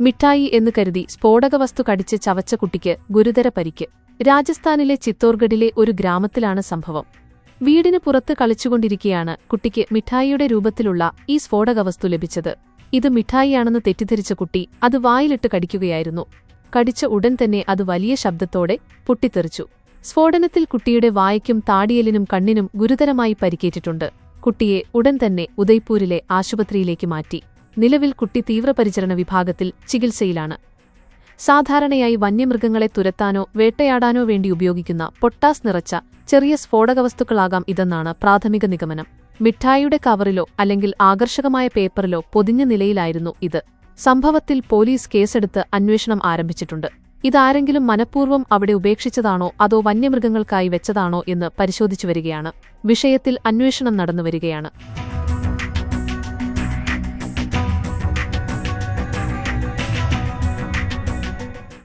മിഠായി എന്ന് കരുതി സ്ഫോടകവസ്തു കടിച്ച് ചവച്ച കുട്ടിക്ക് ഗുരുതര പരിക്ക്. രാജസ്ഥാനിലെ ചിത്തോർഗഡിലെ ഒരു ഗ്രാമത്തിലാണ് സംഭവം. വീടിന് പുറത്ത് കളിച്ചുകൊണ്ടിരിക്കെയാണ് കുട്ടിക്ക് മിഠായിയുടെ രൂപത്തിലുള്ള ഈ സ്ഫോടകവസ്തു ലഭിച്ചത്. ഇത് മിഠായിയാണെന്ന് തെറ്റിദ്ധരിച്ച കുട്ടി അത് വായിലിട്ട് കടിക്കുകയായിരുന്നു. കടിച്ച ഉടൻ തന്നെ അത് വലിയ ശബ്ദത്തോടെ പൊട്ടിത്തെറിച്ചു. സ്ഫോടനത്തിൽ കുട്ടിയുടെ വായയ്ക്കും താടിയലിനും കണ്ണിനും ഗുരുതരമായി പരിക്കേറ്റിട്ടുണ്ട്. കുട്ടിയെ ഉടൻ തന്നെ ഉദയ്പൂരിലെ ആശുപത്രിയിലേക്ക് മാറ്റി. നിലവിൽ കുട്ടി തീവ്രപരിചരണ വിഭാഗത്തിൽ ചികിത്സയിലാണ്. സാധാരണയായി വന്യമൃഗങ്ങളെ തുരത്താനോ വേട്ടയാടാനോ വേണ്ടി ഉപയോഗിക്കുന്ന പൊട്ടാസ് നിറച്ച ചെറിയ സ്ഫോടകവസ്തുക്കളാകാം ഇതെന്നാണ് പ്രാഥമിക നിഗമനം. മിഠായിയുടെ കവറിലോ അല്ലെങ്കിൽ ആകർഷകമായ പേപ്പറിലോ പൊതിഞ്ഞ നിലയിലായിരുന്നു ഇത്. സംഭവത്തിൽ പോലീസ് കേസെടുത്ത് അന്വേഷണം ആരംഭിച്ചിട്ടുണ്ട്. ഇതാരെങ്കിലും മനഃപൂർവം അവിടെ ഉപേക്ഷിച്ചതാണോ അതോ വന്യമൃഗങ്ങൾക്കായി വെച്ചതാണോ എന്ന് പരിശോധിച്ചു വരികയാണ് വിഷയത്തിൽ അന്വേഷണം നടന്നുവരികയാണ്.